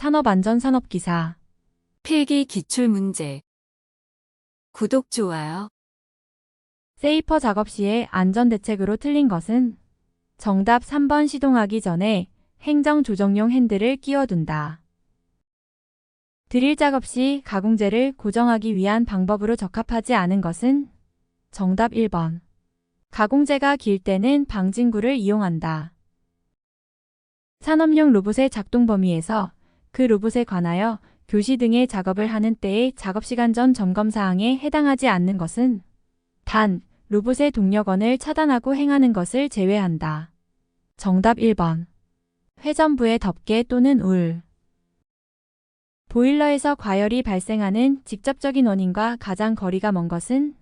산업안전산업기사 필기 기출문제. 구독, 좋아요. 세이퍼 작업 시에 안전대책으로 틀린 것은 정답 3번 시동하기 전에 행정조정용 핸들을 끼워둔다. 드릴 작업 시 가공재를 고정하기 위한 방법으로 적합하지 않은 것은 정답 1번. 가공재가 길 때는 방진구를 이용한다. 산업용 로봇의 작동 범위에서 그 로봇에 관하여 교시 등의 작업을 하는 때의 작업시간 전 점검 사항에 해당하지 않는 것은 단, 로봇의 동력원을 차단하고 행하는 것을 제외한다. 정답 1번. 회전부의 덮개 또는 울. 보일러에서 과열이 발생하는 직접적인 원인과 가장 거리가 먼 것은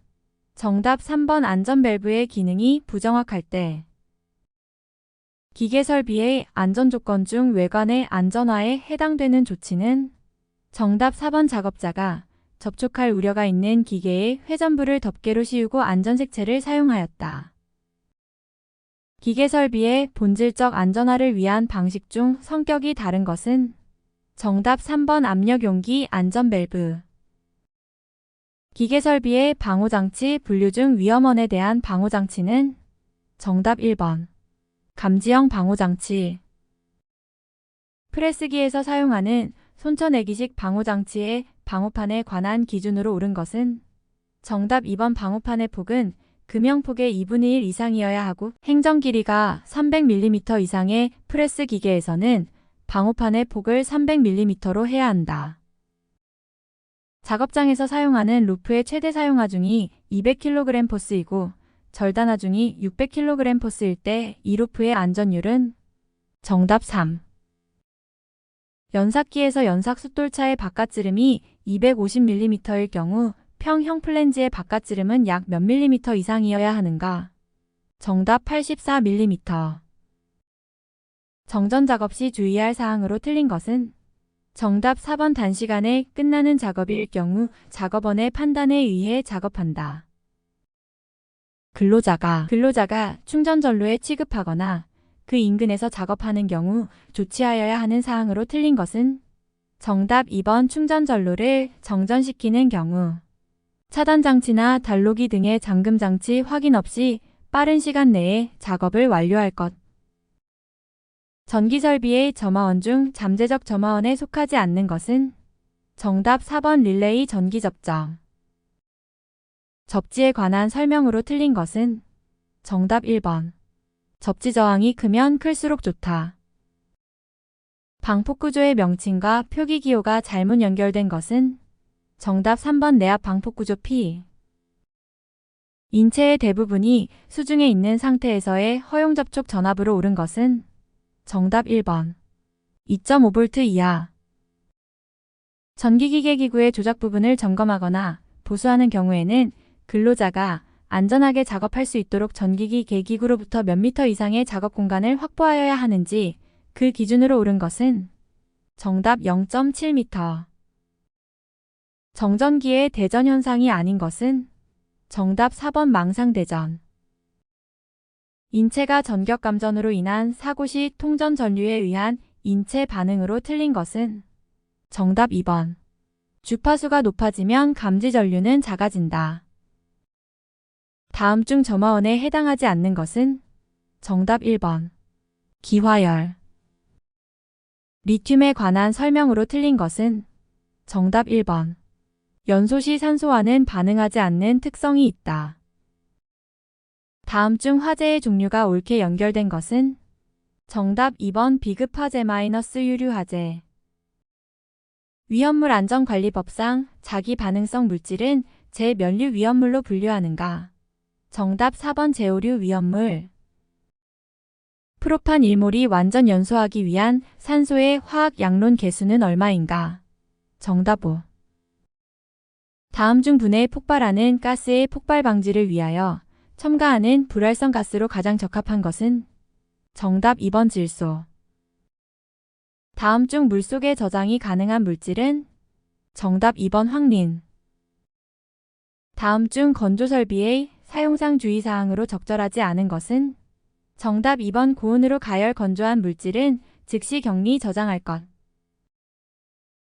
정답 3번 안전밸브의 기능이 부정확할 때. 기계 설비의 안전 조건 중 외관의 안전화에 해당되는 조치는 정답 4번 작업자가 접촉할 우려가 있는 기계의 회전부를 덮개로 씌우고 안전색채를 사용하였다. 기계 설비의 본질적 안전화를 위한 방식 중 성격이 다른 것은 정답 3번 압력 용기 안전 밸브. 기계 설비의 방호장치 분류 중 위험원에 대한 방호장치는 정답 1번. 감지형 방호장치. 프레스기에서 사용하는 손천내기식 방호장치의 방호판에 관한 기준으로 옳은 것은 정답 2번 방호판의 폭은 금형폭의 2분의 1 이상이어야 하고 행정 길이가 300mm 이상의 프레스 기계에서는 방호판의 폭을 300mm로 해야 한다. 작업장에서 사용하는 루프의 최대 사용 하중이 200kg 포스이고 절단 하중이 600kg 포스일 때 이 루프의 안전율은 정답 3. 연삭기에서 연삭 숫돌차의 바깥지름이 250mm일 경우 평형 플랜지의 바깥지름은 약 몇 밀리미터 이상이어야 하는가? 정답 84mm. 정전 작업 시 주의할 사항으로 틀린 것은 정답 4번 단시간에 끝나는 작업일 경우 작업원의 판단에 의해 작업한다. 근로자가 근로자가 충전 전로에 취급하거나 그 인근에서 작업하는 경우 조치하여야 하는 사항으로 틀린 것은 정답 2번 충전 전로를 정전시키는 경우 차단 장치나 단로기 등의 잠금 장치 확인 없이 빠른 시간 내에 작업을 완료할 것. 전기 설비의 점화원 중 잠재적 점화원에 속하지 않는 것은 정답 4번 릴레이 전기 접점. 접지에 관한 설명으로 틀린 것은 정답 1번. 접지 저항이 크면 클수록 좋다. 방폭 구조의 명칭과 표기 기호가 잘못 연결된 것은 정답 3번 내압 방폭 구조 P. 인체의 대부분이 수중에 있는 상태에서의 허용 접촉 전압으로 오른 것은 정답 1번. 2.5V 이하. 전기기계 기구의 조작 부분을 점검하거나 보수하는 경우에는 근로자가 안전하게 작업할 수 있도록 전기기 계기구로부터 몇 미터 이상의 작업 공간을 확보하여야 하는지 그 기준으로 옳은 것은 정답 0.7m. 정전기의 대전 현상이 아닌 것은 정답 4번 망상대전. 인체가 전격 감전으로 인한 사고 시 통전 전류에 의한 인체 반응으로 틀린 것은 정답 2번. 주파수가 높아지면 감지 전류는 작아진다. 다음 중 점화원에 해당하지 않는 것은 정답 1번. 기화열. 리튬에 관한 설명으로 틀린 것은 정답 1번. 연소 시 산소와는 반응하지 않는 특성이 있다. 다음 중 화재의 종류가 옳게 연결된 것은 정답 2번 비급 화재 마이너스 유류 화재. 위험물 안전관리법상 자기 반응성 물질은 제면류 위험물로 분류하는가? 정답 4번 제오류 위험물. 프로판 1몰이 완전 연소하기 위한 산소의 화학 양론 계수는 얼마인가? 정답 5. 다음 중 분해에 폭발하는 가스의 폭발 방지를 위하여 첨가하는 불활성 가스로 가장 적합한 것은 정답 2번 질소. 다음 중 물속에 저장이 가능한 물질은 정답 2번 황린. 다음 중 건조 설비의 사용상 주의사항으로 적절하지 않은 것은 정답 2번 고온으로 가열 건조한 물질은 즉시 격리 저장할 것.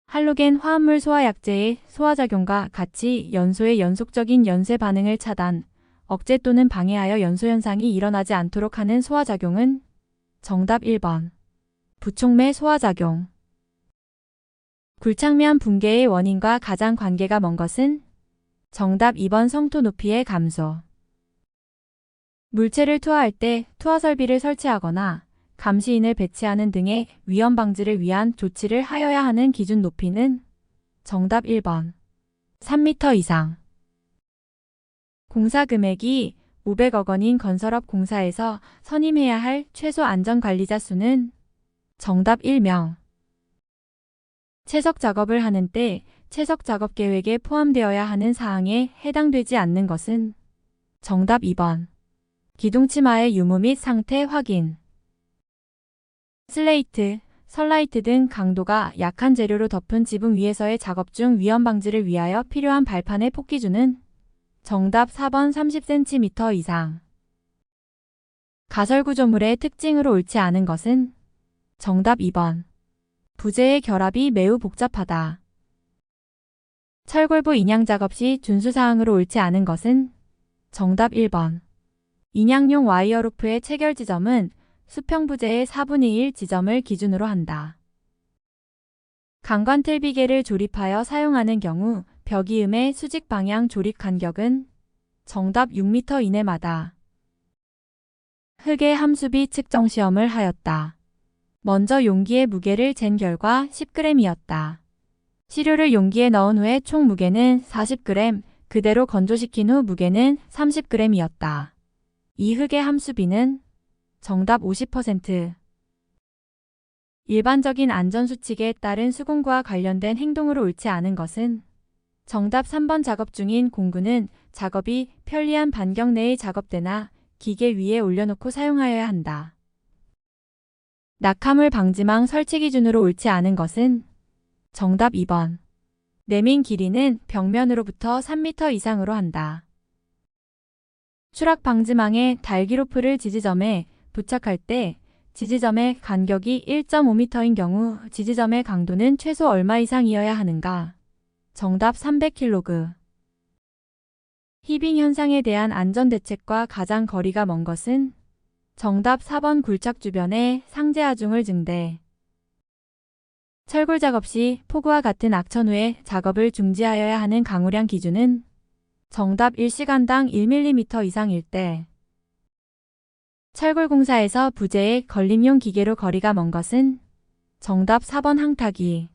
할로겐 화합물 소화약제의 소화작용과 같이 연소의 연속적인 연쇄 반응을 차단, 억제 또는 방해하여 연소 현상이 일어나지 않도록 하는 소화작용은 정답 1번. 부촉매 소화작용. 굴착면 붕괴의 원인과 가장 관계가 먼 것은 정답 2번 성토 높이의 감소. 물체를 투하할 때 투하 설비를 설치하거나 감시인을 배치하는 등의 위험 방지를 위한 조치를 하여야 하는 기준 높이는 정답 1번. 3m 이상. 공사 금액이 500억 원인 건설업 공사에서 선임해야 할 최소 안전관리자 수는 정답 1명. 채석 작업을 하는 때 채석 작업 계획에 포함되어야 하는 사항에 해당되지 않는 것은 정답 2번. 기둥치마의 유무 및 상태 확인. 슬레이트, 설라이트 등 강도가 약한 재료로 덮은 지붕 위에서의 작업 중 위험 방지를 위하여 필요한 발판의 폭기준은 정답 4번 30cm 이상. 가설 구조물의 특징으로 옳지 않은 것은 정답 2번. 부재의 결합이 매우 복잡하다. 철골부 인양 작업 시 준수사항으로 옳지 않은 것은 정답 1번. 인양용 와이어 루프의 체결 지점은 수평 부재의 4분의 1 지점을 기준으로 한다. 강관 틀비개를 조립하여 사용하는 경우 벽이음의 수직 방향 조립 간격은 정답 6m 이내마다. 흙의 함수비 측정 시험을 하였다. 먼저 용기의 무게를 잰 결과 10g이었다. 시료를 용기에 넣은 후에 총 무게는 40g, 그대로 건조시킨 후 무게는 30g이었다. 이 흙의 함수비는 정답 50%. 일반적인 안전수칙에 따른 수공과 관련된 행동으로 옳지 않은 것은 정답 3번 작업 중인 공구는 작업이 편리한 반경 내의 작업대나 기계 위에 올려놓고 사용하여야 한다. 낙하물 방지망 설치 기준으로 옳지 않은 것은 정답 2번. 내민 길이는 벽면으로부터 3m 이상으로 한다. 추락 방지망에 달기로프를 지지점에 부착할 때 지지점의 간격이 1.5m인 경우 지지점의 강도는 최소 얼마 이상이어야 하는가? 정답 300kg. 히빙 현상에 대한 안전 대책과 가장 거리가 먼 것은 정답 4번 굴착 주변에 상제 하중을 증대. 철골 작업 시 폭우와 같은 악천 후에 작업을 중지하여야 하는 강우량 기준은 정답 1시간당 1mm 이상일 때. 철골 공사에서 부재의 걸림용 기계로 거리가 먼 것은 정답 4번 항타기.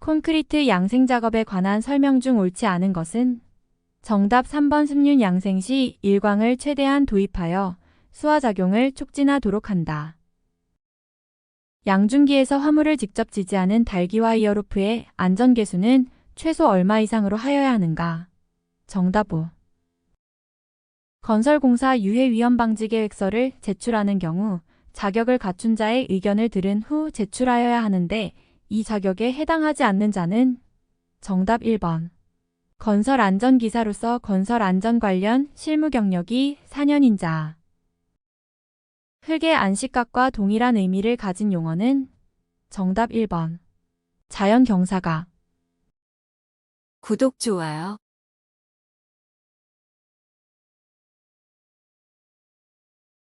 콘크리트 양생 작업에 관한 설명 중 옳지 않은 것은 정답 3번 습륜 양생 시 일광을 최대한 도입하여 수화작용을 촉진하도록 한다. 양중기에서 화물을 직접 지지하는 달기와 이어 루프의 안전계수는 최소 얼마 이상으로 하여야 하는가? 정답 5. 건설공사 유해위험 방지 계획서를 제출하는 경우 자격을 갖춘 자의 의견을 들은 후 제출하여야 하는데 이 자격에 해당하지 않는 자는 정답 1번. 건설 안전 기사로서 건설 안전 관련 실무 경력이 4년인 자. 흙의 안식각과 동일한 의미를 가진 용어는 정답 1번. 자연 경사가. 구독, 좋아요.